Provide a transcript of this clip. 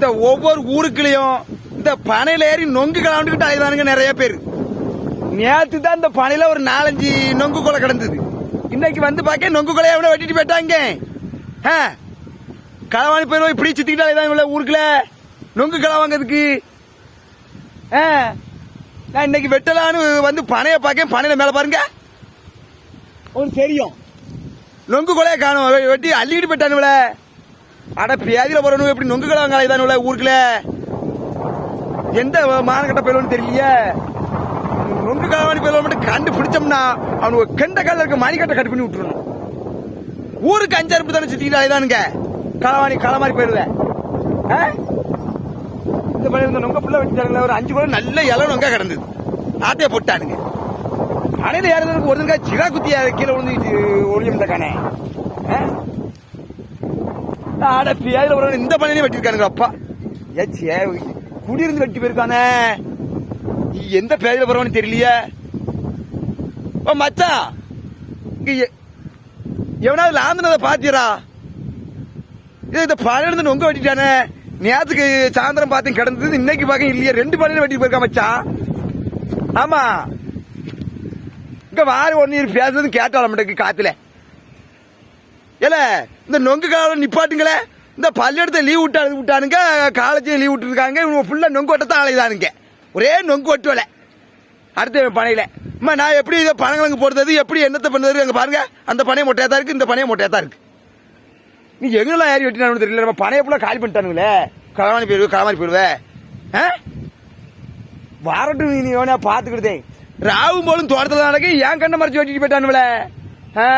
இந்த ஒவ்வொரு ஊருக்குள்ளயும் இந்த பனையில ஏறி நொங்கு கலாண்டுக்கிட்டு அலைதானுங்க நிறைய பேர். நேத்து தான் இந்த பனையில ஒரு நாலஞ்சு நொங்கு கொலை கிடந்தது. இன்னைக்கு வந்து பார்க்க நொங்கு கொலையை எவ்வளோ வெட்டிட்டு போயிட்டாங்க. ஆ, களவாணி போய் இப்படி சுத்திக்கிட்டு அலைதானுங்கள ஊருக்குள்ள. நொங்கு களை வாங்கிறதுக்கு. ஆ, நான் இன்னைக்கு வெட்டலான்னு வந்து பனையை பார்க்க பனையில மேல பாருங்க. உனக்கு தெரியும். நொங்கு கொலையை காணும். வெட்டி அள்ளிக்கிட்டு போயிட்டானுங்களே. அட பேதியில வரணும் எப்படி நொங்கு களை வாங்க உள்ள ஊருக்குள்ள? எந்த மானக்கட்ட போயிடும்னு தெரியலையே. நொங்கு களவாணி போயிடுவோம் மட்டும் கண்டுபிடிச்சோம்னா அவனுக்கு கெண்ட காலில் இருக்க மணிக்கட்டை கட் பண்ணி விட்டுருணும் ஊருக்கு அஞ்சறுப்பு தானே சுத்திக்கிட்டு அலைதானுங்க. களவாணி களமாரி போயிடுவேன் இந்த மாதிரி இந்த நொங்க புள்ள வெட்டிட்டானுங்களே ஒரு அஞ்சு கூட நல்ல இலை நொங்க கிடந்தது. ஆட்டையை போட்டானுங்க. அணையில ஏறதுக்கு ஒரு நாள் சிரா குத்தியா கீழே விழுந்து ஒளியும் ஆ? ஆட பியாயில ஒரு இந்த பண்ணையிலே வெட்டிருக்கானுங்க அப்பா. ஏச்சியே குடியிருந்து வெட்டி போயிருக்கானே. நீ எந்த பேரில போறவனு தெரியலையே. ஓ மச்சான் இங்க எவனாவது லாந்தினதை பாத்தியரா இது இந்த பழையிருந்து நொங்க வெட்டிட்டானே. நேற்றுக்கு சாயந்தரம் பார்த்து கிடந்தது இன்னைக்கு பார்க்க இல்லையே. ரெண்டு பழையில வெட்டி போயிருக்கா மச்சான். ஆமா. இங்க வாரி ஒன்னு பேசுறது கேட்டாலும் மாட்டேங்குது காத்துல. ஏல இந்த நொங்கு காலம் நிப்பாட்டுங்களே. இந்த பள்ளியிடத்தை லீவ் விட்டா விட்டானுங்க காலேஜ் லீவ் விட்டுருக்காங்க. இவங்க ஃபுல்லாக நொங்கு வட்டத்தான் அலைதானுங்க ஒரே நொங்கு வட்டுவல அடுத்த பனையில். அம்மா நான் எப்படி இதை பனங்கிழங்கு போடுறது? எப்படி என்னத்தை பண்ணுறது? அங்கே பாருங்கள் அந்த பனையை மொட்டையாக தான் இருக்குது இந்த பனையை மொட்டையாக தான் இருக்குது நீ எங்கெல்லாம் ஏறி வெட்டினானு தெரியல. நம்ம பனையை ஃபுல்லாக காலி பண்ணிட்டானுங்களே. களவாணி போயிடுவே களமாரி போயிடுவே. ஆ? வரட்டும் நீ வேணா பார்த்துக்கிட்டேன் ராவும் போலும் தோட்டத்தில் நடக்க ஏன் கண்ணை மறைச்சி வெட்டிட்டு போயிட்டானுங்களே. ஆ?